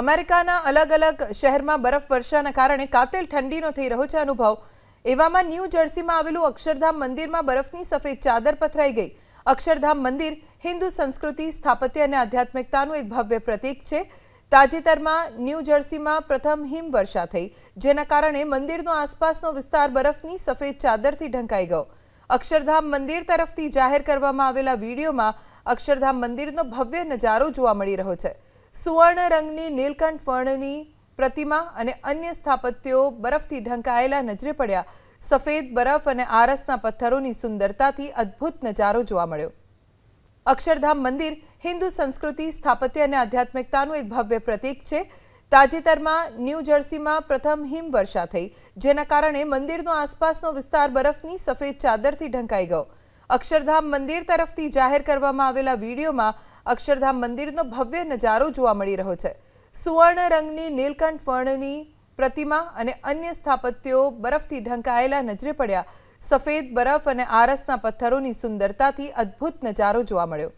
અમેરિકાના અલગ અલગ શહેરમાં બરફવર્ષાના કારણે કાતિલ ઠંડીનો થઈ રહ્યો છે અનુભવ. એવામાં ન્યૂ જર્સીમાં આવેલું અક્ષરધામ મંદિરમાં બરફની સફેદ ચાદર પથરાઈ ગઈ. અક્ષરધામ મંદિર હિન્દુ સંસ્કૃતિ, સ્થાપત્ય અને આધ્યાત્મિકતાનું એક ભવ્ય પ્રતીક છે. તાજેતરમાં ન્યૂ જર્સીમાં પ્રથમ હિમવર્ષા થઈ, જેના કારણે મંદિરનો આસપાસનો વિસ્તાર બરફની સફેદ ચાદરથી ઢંકાઈ ગયો. અક્ષરધામ મંદિર તરફથી જાહેર કરવામાં આવેલા વિડીયોમાં અક્ષરધામ મંદિરનો ભવ્ય નજારો જોવા મળી રહ્યો છે. સુવર્ણ રંગની નીલકંઠ વર્ણની પ્રતિમા અને અન્ય સ્થાપત્યો બરફથી ઢંકાયેલા નજરે પડ્યા. સફેદ બરફ અને આરસના પથ્થરોની સુંદરતાથી અદ્ભુત નજારો જોવા મળ્યો. અક્ષરધામ મંદિર હિન્દુ સંસ્કૃતિ, સ્થાપત્ય અને આધ્યાત્મિકતાનું એક ભવ્ય પ્રતીક છે. તાજેતરમાં ન્યૂ જર્સીમાં પ્રથમ હિમવર્ષા થઈ, જેના કારણે મંદિરનો આસપાસનો વિસ્તાર બરફની સફેદ ચાદરથી ઢંકાઈ ગયો. અક્ષરધામ મંદિર તરફથી જાહેર કરવામાં આવેલા વિડીયોમાં અક્ષરધામ મંદિરનો ભવ્ય નજારો જોવા મળી રહ્યો છે. સુવર્ણ રંગની નીલકંઠ વર્ણની પ્રતિમા અને અન્ય સ્થાપત્યો બરફથી ઢંકાયેલા નજરે પડ્યા. સફેદ બરફ અને આરસના પથ્થરોની સુંદરતાથી અદ્ભુત નજારો જોવા મળ્યો.